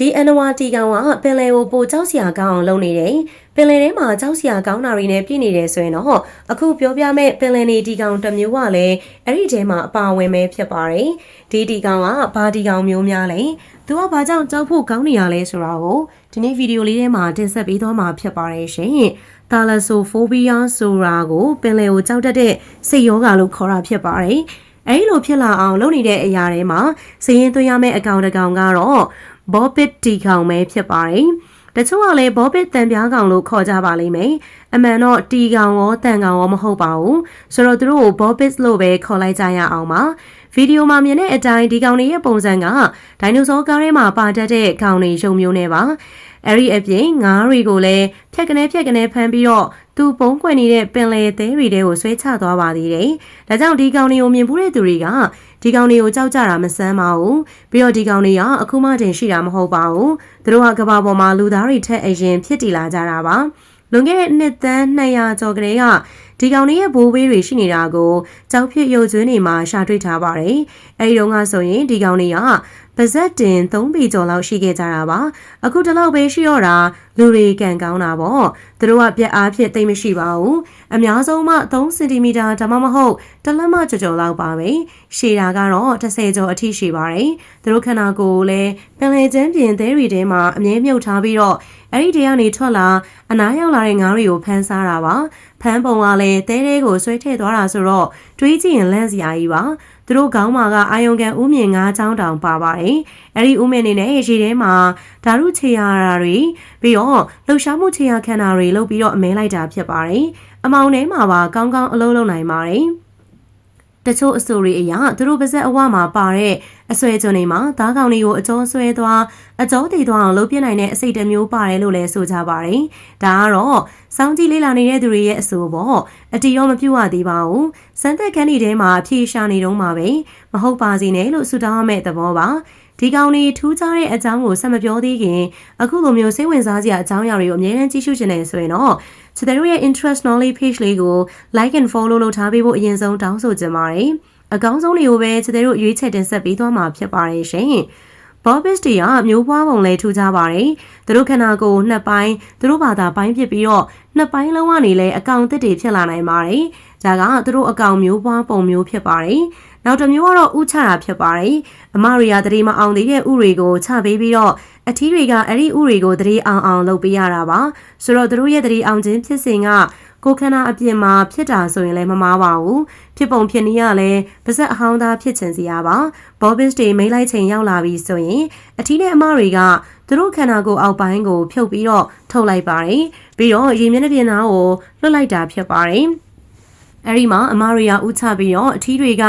ဒီအန်နဝါတီကောင်ကပင်လယ်ကိုပိုကြောက်စရာကောင်းအောင်လုပ်နေတယ်ပင်လယ်ထဲမှာကြောက်စရာကောင်းတာတွေနဲ့ပြည့်နေတယ်ဆိုရင်တော့အခုပြောပြမဲ့ပင်လယ်နေတီကောင်တစ်မျိုးကလည်းအဲ့ဒီထဲမှာအပါအဝင်ပဲဖြစ်ပါတယ်ဒီတီကောင်ကဘာတီကောင်မျိုးများလဲသူကဘာကြောင့်ကြောက်ဖို့ကောင်းနေရလဲဆိုတာကိုဒီနေ့ဗီဒီယိုလေးထဲမှာတင်ဆက်ပေးသွားမှာဖြစ်ပါတယ်ရှင်တာလဆိုဖိုဘီးယားဆိုတာကိုပင်လယ်ကိုကြောက်တတ်တဲ့စိတ်ယောဂါလို့ခေါ်တာဖြစ်ပါတယ်အဲဒီလိုဖြစ်လာအောင်လုပ်နေတဲ့အရာတွေမှာစည်ရင်သွင်းရမယ့်အကောင့်တစ်ကောင်ကတော့ Bobbit တီကောင်ပဲဖြစ်ပါတယ်။တချို့ကလည်း Bobbit တန်ပြားကောင်လို့ခေါ်ကြပါလိမ့်မယ်။အမှန်တော့တီကောင်ရောတန်ကောင်ရောမဟုတ်ပါဘူး။ဆိုတော့သူတို့ကို Bobbit လို့ပဲခေါ်လိုက်ကြရအောင်ပါ။ဗီဒီယိုမှာမြင်တဲ့အတိုင်းဒီကောင်တွေရဲ့ပုံစံကဒိုင်နိုဆောကားထဲမှာပါတတ်တဲ့ကောင်တွေရုံမျိုးနဲ့ပါ။ အဲ့ဒီအပြင်ငါးတွေကိုလည်းဖြက်ကနေဖြက်ကနေဖမ်းပြီးတော့သူပုံကွယ်နေတဲ့ပင်လယ်သေးတွေတဲကိုဆွဲချသွားပါသေးတယ်။ဒါကြောင့်ဒီကောင်တွေကိုမြင်ဘူးတဲ့သူတွေကဒီကောင်တွေကိုကြောက်ကြတာမဆန်းပါဘူး။ပြီးတော့ဒီကောင်တွေကအခုမှတင်ရှိတာမဟုတ်ပါဘူး။သူတို့ကကဘာပေါ်မှာလူသားတွေထက်အရင်ဖြစ်တည်လာကြတာပါ။လွန်ခဲ့တဲ့နှစ်သန်း200ကျော်ကလေးက ဒီကောင်လေးရဲ့ဘိုးဘေးတွေရှိနေတာကိုကြောက်ဖြစ်ရုပ်ကျွင်းတွေမှာရှာတွေ့ထားပါတယ်။အဲဒီတော့ကဆိုရင်ဒီကောင်လေးကပါဇက်တင်3ပေကျော်လောက်ရှိခဲ့ကြတာပါအခုတလောက်ပဲရှိတော့တာလူတွေကန်ကောင်းတာပေါ့သူတို့ကပြက်အားဖြစ်သိမ့်မရှိပါဘူးအများဆုံးမှ3စင်တီမီတာဒါမှမဟုတ်တလက်မကျော်ကျော်လောက်ပါပဲရှည်တာကတော့30ကျော်အထိရှိပါတယ်သူတို့ခန္ဓာကိုယ်လည်းပင်လယ်ကျန်းပြင်သေးတွေထဲမှာအမြဲမြုပ်ထားပြီးတော့အဲ့ဒီတဲကနေထွက်လာအနားရောက်လာတဲ့ငါးတွေကိုဖမ်းစားတာပါဖမ်းပုံကလည်းတဲတဲကိုဆွဲထည့်သွားတာဆိုတော့တွေးကြည့်ရင်လန့်စရာကြီးပါသူတို့ခေါင်းမာကအာယုံကန်ဥမြင့်၅ချောင်းတောင်ပါပါတယ်။အဲဒီဥမြင့်နေနဲ့ရေထဲမှာဓာတုခြေရာတွေပြီးတော့လှုပ်ရှားမှုခြေရာခန္ဓာတွေလုပ်ပြီးတော့အမဲလိုက်တာဖြစ်ပါတယ်။အမောင်ထဲမှာပါကောင်းကောင်းအလုံးလုံးနိုင်ပါတယ်။ တချို့အဆိုတွေအရာသူတို့ပါဇက်အဝမှာပါတဲ့အဆွဲကျွန်းတွေမှာသားကောင်တွေကိုအကျော်ဆွဲသွားအကျော်တည်သွားအောင်လုပ်ပြနိုင်တဲ့အစိတ်တစ်မျိုးပါတယ်လို့လည်းဆိုကြပါတယ်။ဒါကတော့စောင်းကြည့်လေးလာနေတဲ့သူတွေရဲ့အဆိုပေါ့အတီရောမပြုတ်ရသေးပါဘူး။စမ်းသက်ခန်းဒီထဲမှာဖြေရှာနေတော့မှာပဲမဟုတ်ပါစေနဲ့လို့ဆုတောင်းရမယ့်သဘောပါ။ ဒီကောင်လေးထူးခြားတဲ့အကြောင်းကိုဆက်မပြောသေးခင်အခုလိုမျိုးစိတ်ဝင်စားစရာအကြောင်းအရာတွေကိုအများကြီးကြည့်ရှုနေဆိုရင်တော့ချစ်တဲ့တို့ရဲ့ interest knowledge page လေးကို like and follow လုပ်ထားပေးဖို့အရင်ဆုံးတောင်းဆိုချင်ပါတယ်။အကောင်းဆုံးတွေကိုပဲချစ်တဲ့တို့ရွေးချယ်တင်ဆက်ပေးသွားမှာဖြစ်ပါတယ်ရှင်။ Bobbis တွေကမျိုးပွားပုံလဲထူကြပါတယ်။သူတို့ခန္ဓာကိုယ်နှစ်ပိုင်းသူတို့ဘာသာပိုင်းဖြစ်ပြီးတော့နှစ်ပိုင်းလုံးကနေလဲအကောင်တစ်တွေဖြစ်လာနိုင်ပါတယ်။ဒါကသူတို့အကောင်မျိုးပွားပုံမျိုးဖြစ်ပါတယ်။ နောက်တစ်မျိုးကတော့ဥချတာဖြစ်ပါတယ်။အမရီယာတတိမအောင်သေးတဲ့ဥတွေကိုချပေးပြီးတော့အထီးတွေကအဲ့ဒီဥတွေကိုတတိအောင်အောင်လုပ်ပေးရတာပါဆိုတော့သူတို့ရဲ့တတိအောင်ခြင်းဖြစ်စဉ်ကကိုခန္ဓာအပြင်မှာဖြစ်တာဆိုရင်လည်းမမားပါဘူးဖြစ်ပုံဖြစ်နည်းကလည်းပါဇက်အဟောင်းသားဖြစ်ချင်စီရပါဘောဘစ်တွေမိတ်လိုက်ချိန်ရောက်လာပြီဆိုရင်အထီးနဲ့အမတွေကသူတို့ခန္ဓာကိုယ်အောက်ပိုင်းကိုဖြုတ်ပြီးတော့ထုတ်လိုက်ပါတယ်ပြီးတော့ရေမျက်နှာပြင်သားကိုလွှတ်လိုက်တာဖြစ်ပါတယ် အဲဒီမှာအမရီယာဥချပြီးတော့အထီးတွေက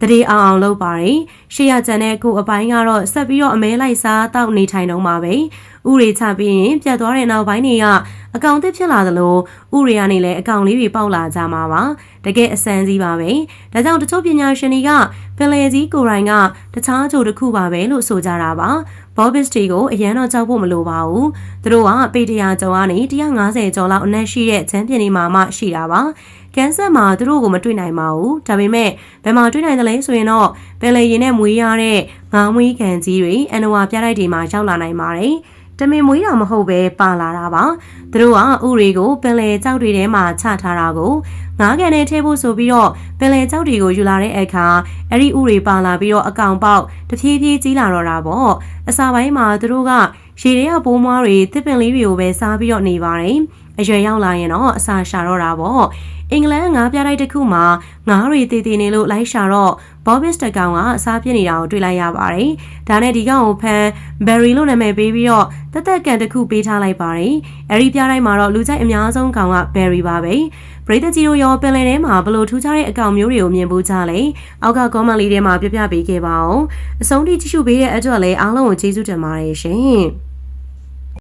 တရေအောင်အောင်လုပ်ပါတယ်ရှေ့ရကြံတဲ့ကိုအပိုင်းကတော့ဆက်ပြီးတော့အမဲလိုက်စားတောက်နေထိုင်တော့မှာပဲဥရေချပြီးရင်ပြတ်သွားတဲ့နောက်ပိုင်းတွေကအကောင်သစ်ဖြစ်လာသလိုဥရေကနေလည်းအကောင်လေးတွေပေါက်လာကြမှာပါတကယ်အဆန်းကြီးပါပဲဒါကြောင့်တချို့ပညာရှင်တွေကပင်လယ်ကြီးကိုရိုင်းကတခြားကြိုတစ်ခုပါပဲလို့ဆိုကြတာပါ ဘောဘစ်တီကိုအရန်တော့ကြောက်ဖို့မလိုပါဘူးသူတို့ကပေတရာကျော်ကနေ150ကျော်လောက်အနက်ရှိတဲ့ချမ်းပြင်ဒီမှာမှရှိတာပါကန်ဆာမှာသူတို့ကိုမတွေ့နိုင်ပါဘူးဒါပေမဲ့ဘယ်မှာတွေ့နိုင်သလဲဆိုရင်တော့ပင်လယ်ရင်နဲ့မွေးရတဲ့ငါးမွေးခံကြီးတွေအန်နဝါပြတိုက်တွေမှာရောက်လာနိုင်ပါတယ် တမင်မွေးတာမဟုတ်ပဲပါလာတာပါသူတို့ကဥတွေကိုပင်လယ်ကြောက်တွေထဲမှာချထားတာကိုငါးကန်နဲ့ထည့်ဖို့ဆိုပြီးတော့ပင်လယ်ကြောက်တွေကိုယူလာတဲ့အခါအဲ့ဒီဥတွေပါလာပြီးတော့အကောင်ပေါက်တဖြည်းဖြည်းကြီးလာတော့တာပေါ့အစာပိုင်းမှာသူတို့ကရေတွေကပိုးမွားတွေတစ်ပင်လေးတွေကိုပဲစားပြီးတော့နေပါတယ် အရွယ်ရောက်လာရင်တော့အစာရှာတော့တာပေါ့အင်္ဂလန်ငါးပြတိုက်တစ်ခုမှာငါးတွေတည်တည်နေလို့လိုက်ရှာတော့ဘောဘစ်တကောင်ကအစားပြစ်နေတာကိုတွေ့လိုက်ရပါတယ်။ဒါနဲ့ဒီကောင်ကိုဖမ်းဘယ်ရီလို့နာမည်ပေးပြီးတော့တက်တက်ကန်တစ်ခုပေးထားလိုက်ပါတယ်။အဲဒီပြတိုင်းမှာတော့လူကြိုက်အများဆုံးကောင်ကဘယ်ရီပါပဲ။ပရိသတ်ကြီးတို့ရောပင်လယ်ထဲမှာဘလို့ထူးခြားတဲ့အကောင်မျိုးတွေကိုမြင်ဖို့ကြလဲ။အောက်က comment လေးထဲမှာပြပြပေးခဲ့ပါအောင်။အဆုံးထိကြည့်ရှုပေးတဲ့အတွက်လည်းအားလုံးကိုကျေးဇူးတင်ပါတယ်ရှင်။